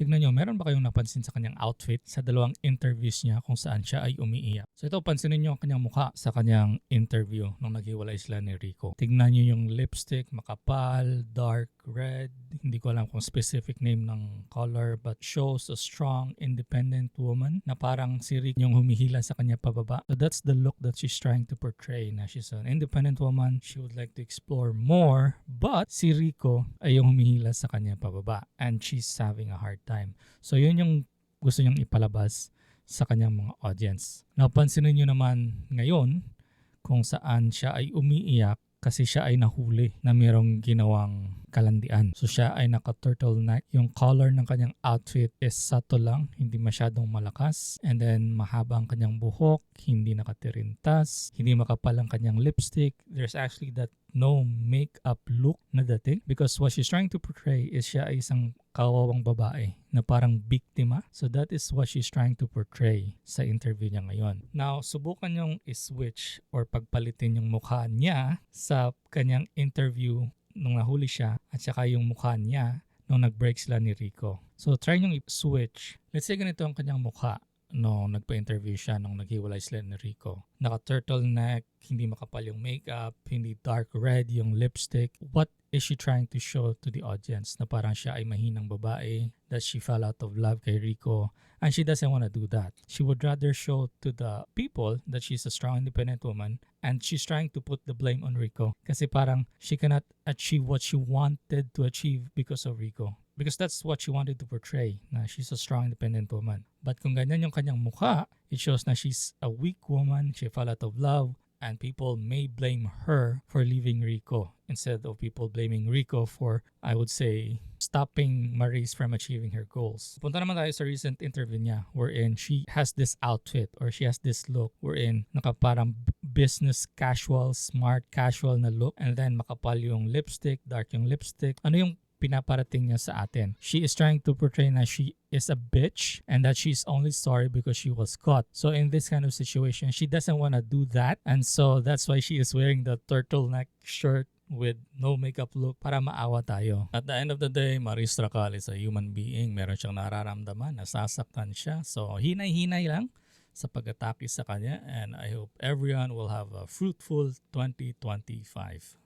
tignan nyo, meron ba kayong napansin sa kanyang outfit sa dalawang interviews niya kung saan siya ay umiiyak? So ito, pansinin nyo ang kanyang mukha sa kanyang interview nung naghiwalay sila ni Rico. Tignan nyo yung lipstick, makapal, dark red. Hindi ko alam kung specific name ng color but shows a strong, independent woman na parang si Rico yung humihila sa kanya pababa. So that's the look that she's trying to portray na she's an independent woman. She would like to explore more but si Rico ay yung humihila sa kanya pababa and she's having a hard. So yun yung gusto niyang ipalabas sa kanyang mga audience. Napansinin nyo naman ngayon kung saan siya ay umiiyak kasi siya ay nahuli na mayroong ginawang kalandian. So siya ay naka-turtleneck. Yung color ng kanyang outfit is subtle lang, hindi masyadong malakas. And then mahaba ang kanyang buhok, hindi nakatirintas, hindi makapal ang kanyang lipstick. There's actually that no makeup look na dating because what she's trying to portray is siya ay isang kawawang babae na parang biktima. So that is what she's trying to portray sa interview niya ngayon. Now, subukan yung i-switch or pagpalitin yung mukha niya sa kanyang interview nung nahuli siya at saka yung mukha niya nung nag-break sila ni Rico. So try nyo i-switch. Let's say ganito ang kanyang mukha nung nagpa-interview siya nung naghiwalay sila ni Rico. Naka-turtleneck, hindi makapal yung makeup, hindi dark red yung lipstick. What is she trying to show to the audience? Na parang siya ay mahinang babae, that she fell out of love kay Rico, and she doesn't want to do that. She would rather show to the people that she's a strong, independent woman, and she's trying to put the blame on Rico. Kasi parang she cannot achieve what she wanted to achieve because of Rico. Because that's what she wanted to portray, na she's a strong, independent woman. But kung ganyan yung kanyang mukha, it shows na she's a weak woman, she fell out of love, and people may blame her for leaving Rico instead of people blaming Rico for, I would say, stopping Maurice from achieving her goals. Punta naman tayo sa recent interview niya wherein she has this outfit or she has this look wherein naka parang business casual, smart casual na look and then makapal yung lipstick, dark yung lipstick. Ano yung pinaparating niya sa atin. She is trying to portray na she is a bitch and that she's only sorry because she was caught. So in this kind of situation, she doesn't want to do that. And so that's why she is wearing the turtleneck shirt with no makeup look para maawa tayo. At the end of the day, Maris Tracal is a human being. Meron siyang nararamdaman, nasasaktan siya. So hinay-hinay lang sa pag-atake sa kanya and I hope everyone will have a fruitful 2025.